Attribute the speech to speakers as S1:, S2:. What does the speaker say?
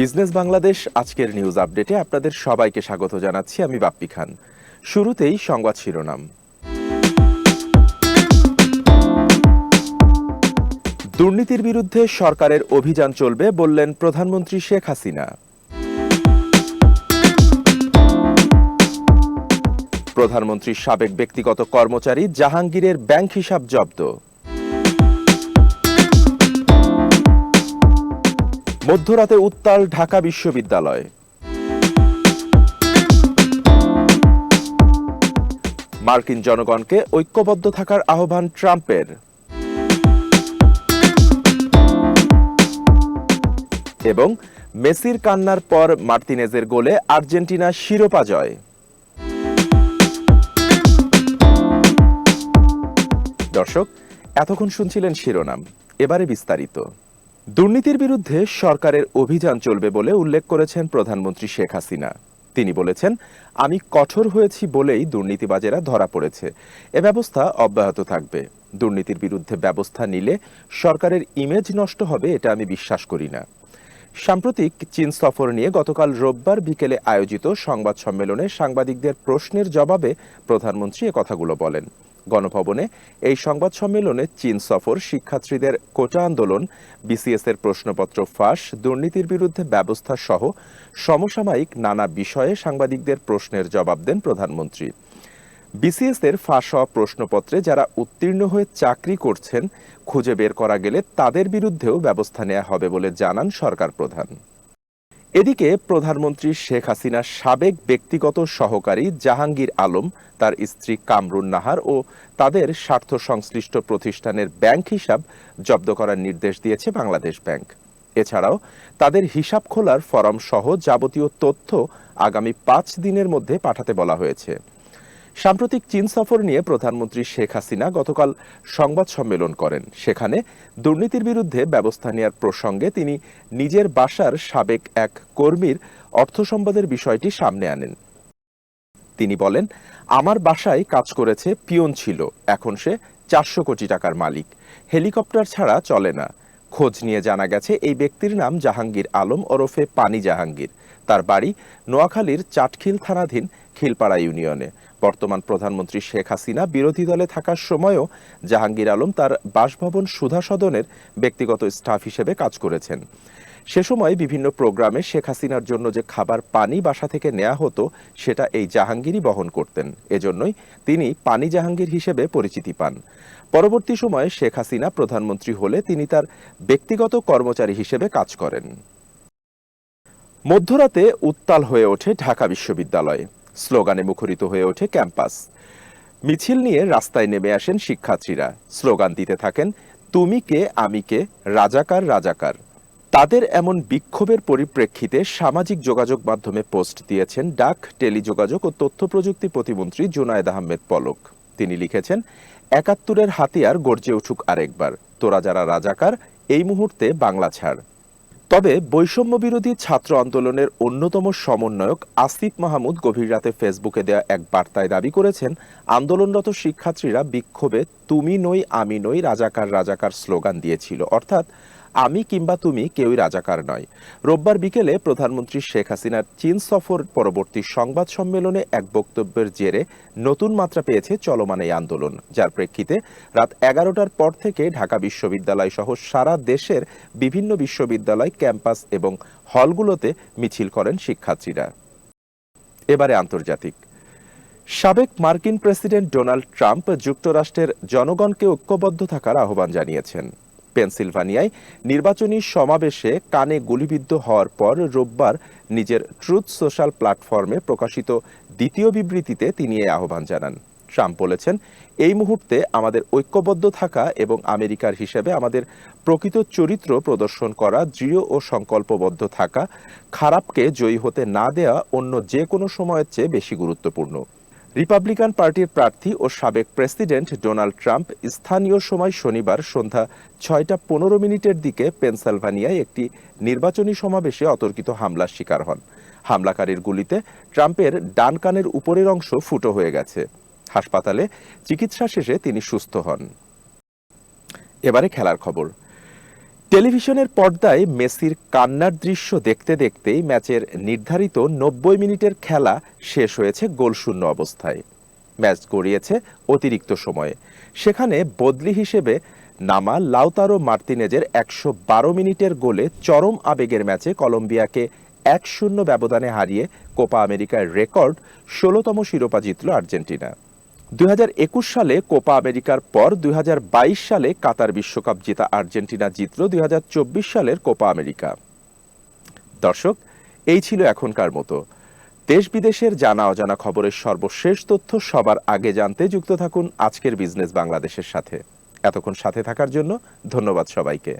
S1: Business Bangladesh আজকের news আপডেটে আপনাদের সবাইকে স্বাগত জানাচ্ছি আমি বাপ্পি খান। শুরুতেই সংবাদ শিরোনাম। দুর্নীতির বিরুদ্ধে সরকারের অভিযান চলবে বললেন প্রধানমন্ত্রী শেখ হাসিনা। প্রধানমন্ত্রীর সাবেক ব্যক্তিগত কর্মচারী জাহাঙ্গীরের ব্যাংক হিসাব জব্দ। মধ্যরাতে উত্তাল ঢাকা বিশ্ববিদ্যালয়। মার্কিন জনগণকে ঐক্যবদ্ধ থাকার আহ্বান ট্রাম্পের। এবং মেসির কান্নার পর মার্তিনেজের গোলে আর্জেন্টিনা শিরোপা জয়। দর্শক, এতক্ষণ শুনছিলেন শিরোনাম, এবারে বিস্তারিত। দুর্নীতির বিরুদ্ধে সরকারের অভিযান চলবে বলে উল্লেখ করেছেন প্রধানমন্ত্রী শেখ হাসিনা। তিনি বলেছেন, আমি কঠোর হয়েছি বলেই দুর্নীতিবাজেরা ধরা পড়েছে। এ ব্যবস্থা অব্যাহত থাকবে। দুর্নীতির বিরুদ্ধে ব্যবস্থা নিলে সরকারের ইমেজ নষ্ট হবে, এটা আমি বিশ্বাস করি না। সাম্প্রতিক চীন সফর নিয়ে গতকাল রোববার বিকেলে আয়োজিত সংবাদ সম্মেলনে সাংবাদিকদের প্রশ্নের জবাবে প্রধানমন্ত্রী কথাগুলো বলেন। গণভবনে এই সংবাদ সম্মেলনে চীন সফর, শিক্ষার্থীদের কোটা আন্দোলন বিসিএস এর প্রশ্নপত্র ফাঁস, দুর্নীতির বিরুদ্ধে ব্যবস্থা সহ সমসাময়িক নানা বিষয়ে সাংবাদিকদের প্রশ্নের জবাব দেন প্রধানমন্ত্রী। বিসিএস এর ফাঁস হওয়া প্রশ্নপত্রে যারা উত্তীর্ণ হয়ে চাকরি করছেন, খুঁজে বের করা গেলে তাদের বিরুদ্ধেও ব্যবস্থা নেওয়া হবে বলে জানান সরকার প্রধান। এদিকে প্রধানমন্ত্রী শেখ হাসিনার সাবেক ব্যক্তিগত সহকারী জাহাঙ্গীর আলম, তার স্ত্রী কামরুন নাহার ও তাদের স্বার্থ সংশ্লিষ্ট প্রতিষ্ঠানের ব্যাংক হিসাব জব্দ করার নির্দেশ দিয়েছে বাংলাদেশ ব্যাংক। এছাড়াও তাদের হিসাব খোলার ফরম সহ যাবতীয় তথ্য আগামী পাঁচ দিনের মধ্যে পাঠাতে বলা হয়েছে। সাম্প্রতিক চীন সফর নিয়ে প্রধানমন্ত্রী শেখ হাসিনা গতকাল সংবাদ সম্মেলন করেন। সেখানে দুর্নীতির বিরুদ্ধে ব্যবস্থা নেওয়ার প্রসঙ্গে তিনি নিজের বাসার সাবেক এক কর্মীর অর্থ সম্পদের বিষয়টি সামনে আনেন। তিনি বলেন, আমার বাসায় কাজ করেছে পিয়ন ছিল, এখন সে চারশো কোটি টাকার মালিক। হেলিকপ্টার ছাড়া চলে না। খোঁজ নিয়ে জানা গেছে, এই ব্যক্তির নাম জাহাঙ্গীর আলম ওরফে পানি জাহাঙ্গীর। তার বাড়ি নোয়াখালীর চাটখিল থানাধীন খিলপাড়া ইউনিয়নে। বর্তমান প্রধানমন্ত্রী শেখ হাসিনা বিরোধী দলে থাকার সময়ও জাহাঙ্গীর আলম তার বাসভবন সুধা সদনের ব্যক্তিগত স্টাফ হিসেবে কাজ করেছেন। সে সময় বিভিন্ন প্রোগ্রামে শেখ হাসিনার জন্য যে খাবার পানি বাসা থেকে নেওয়া হতো, সেটা এই জাহাঙ্গীরই বহন করতেন। এজন্যই তিনি পানি জাহাঙ্গীর হিসেবে পরিচিতি পান। পরবর্তী সময়ে শেখ হাসিনা প্রধানমন্ত্রী হলে তিনি তার ব্যক্তিগত কর্মচারী হিসেবে কাজ করেন। মধ্যরাতে উত্তাল হয়ে ওঠে ঢাকা বিশ্ববিদ্যালয়। স্লোগানে মুখরিত হয়ে ওঠে ক্যাম্পাস। মিছিল নিয়ে রাস্তায় নেমে আসেন শিক্ষার্থীরা। স্লোগান দিতে থাকেন, তুমি কে, আমি কে, রাজাকার রাজাকার। তাদের এমন বিক্ষোভের পরিপ্রেক্ষিতে সামাজিক যোগাযোগ মাধ্যমে পোস্ট দিয়েছেন ডাক, টেলিযোগাযোগ ও তথ্য প্রযুক্তি প্রতিমন্ত্রী জুনায়েদ আহমেদ পলক। তিনি লিখেছেন, একাত্তরের হাতিয়ার গর্জে উঠুক আরেকবার। তোরা যারা রাজাকার, এই মুহূর্তে বাংলা ছাড়। তবে বৈষম্য বিরোধী ছাত্র আন্দোলনের অন্যতম সমন্বয়ক আসিফ মাহমুদ গভীর রাতে ফেসবুকে দেয়া এক বার্তায় দাবি করেছেন, আন্দোলনরত শিক্ষার্থীরা বিক্ষোভে তুমি নই, আমি নই, রাজাকার রাজাকার স্লোগান দিয়েছিল। অর্থাৎ আমি কিংবা তুমি কেউই রাজাকার নয়। রোববার বিকেলে প্রধানমন্ত্রী শেখ হাসিনার চীন সফর পরবর্তী সংবাদ সম্মেলনে এক বক্তব্যের জেরে নতুন মাত্রা পেয়েছে চলমান এই আন্দোলন। যার প্রেক্ষিতে রাত এগারোটার পর থেকে ঢাকা বিশ্ববিদ্যালয় সহ সারা দেশের বিভিন্ন বিশ্ববিদ্যালয়, ক্যাম্পাস এবং হলগুলোতে মিছিল করেন শিক্ষার্থীরা। এবারে আন্তর্জাতিক। সাবেক মার্কিন প্রেসিডেন্ট ডোনাল্ড ট্রাম্প যুক্তরাষ্ট্রের জনগণকে ঐক্যবদ্ধ থাকার আহ্বান জানিয়েছেন। পেনসিলভানিয়ায় নির্বাচনী সমাবেশে কানে গুলিবিদ্ধ হওয়ার পর রোববার নিজের ট্রুথ সোশ্যাল প্ল্যাটফর্মে প্রকাশিত দ্বিতীয় বিবৃতিতে তিনি এই আহ্বান জানান। ট্রাম্প বলেছেন, এই মুহূর্তে আমাদের ঐক্যবদ্ধ থাকা এবং আমেরিকার হিসেবে আমাদের প্রকৃত চরিত্র প্রদর্শন করা, দৃঢ় ও সংকল্পবদ্ধ থাকা, খারাপকে জয়ী হতে না দেয়া অন্য যে কোনো সময়ের চেয়ে বেশি গুরুত্বপূর্ণ। রিপাবলিকান পার্টির প্রার্থী ও সাবেক প্রেসিডেন্ট ডোনাল্ড ট্রাম্প স্থানীয় সময় শনিবার সন্ধ্যা ছয়টা পনেরো মিনিটের দিকে পেনসিলভানিয়ায় একটি নির্বাচনী সমাবেশে অতর্কিত হামলার শিকার হন। হামলাকারীর গুলিতে ট্রাম্পের ডান কানের উপরের অংশ ফুটো হয়ে গেছে। হাসপাতালে চিকিৎসা শেষে তিনি সুস্থ হন। এবারে খেলার খবর। টেলিভিশনের পর্দায় মেসির কান্নার দৃশ্য দেখতে দেখতেই ম্যাচের নির্ধারিত নব্বই মিনিটের খেলা শেষ হয়েছে গোলশূন্য অবস্থায়। ম্যাচ গড়িয়েছে অতিরিক্ত সময়ে। সেখানে বদলি হিসেবে নামা লাউতারো মার্তিনেজের একশো বারো মিনিটের গোলে চরম আবেগের ম্যাচে কলম্বিয়াকে এক শূন্য ব্যবধানে হারিয়ে কোপা আমেরিকার রেকর্ড ষোলোতম শিরোপা জিতল আর্জেন্টিনা। দুই সালে কোপা আমেরিকার পর দুই সালে কাতার বিশ্বকাপ জেতা আর্জেন্টিনা জিতল দুই সালের কোপা আমেরিকা। দর্শক, এই ছিল এখনকার মতো। দেশ বিদেশের জানা অজানা খবরের সর্বশেষ তথ্য সবার আগে জানতে যুক্ত থাকুন আজকের বিজনেস বাংলাদেশের সাথে। এতক্ষণ সাথে থাকার জন্য ধন্যবাদ সবাইকে।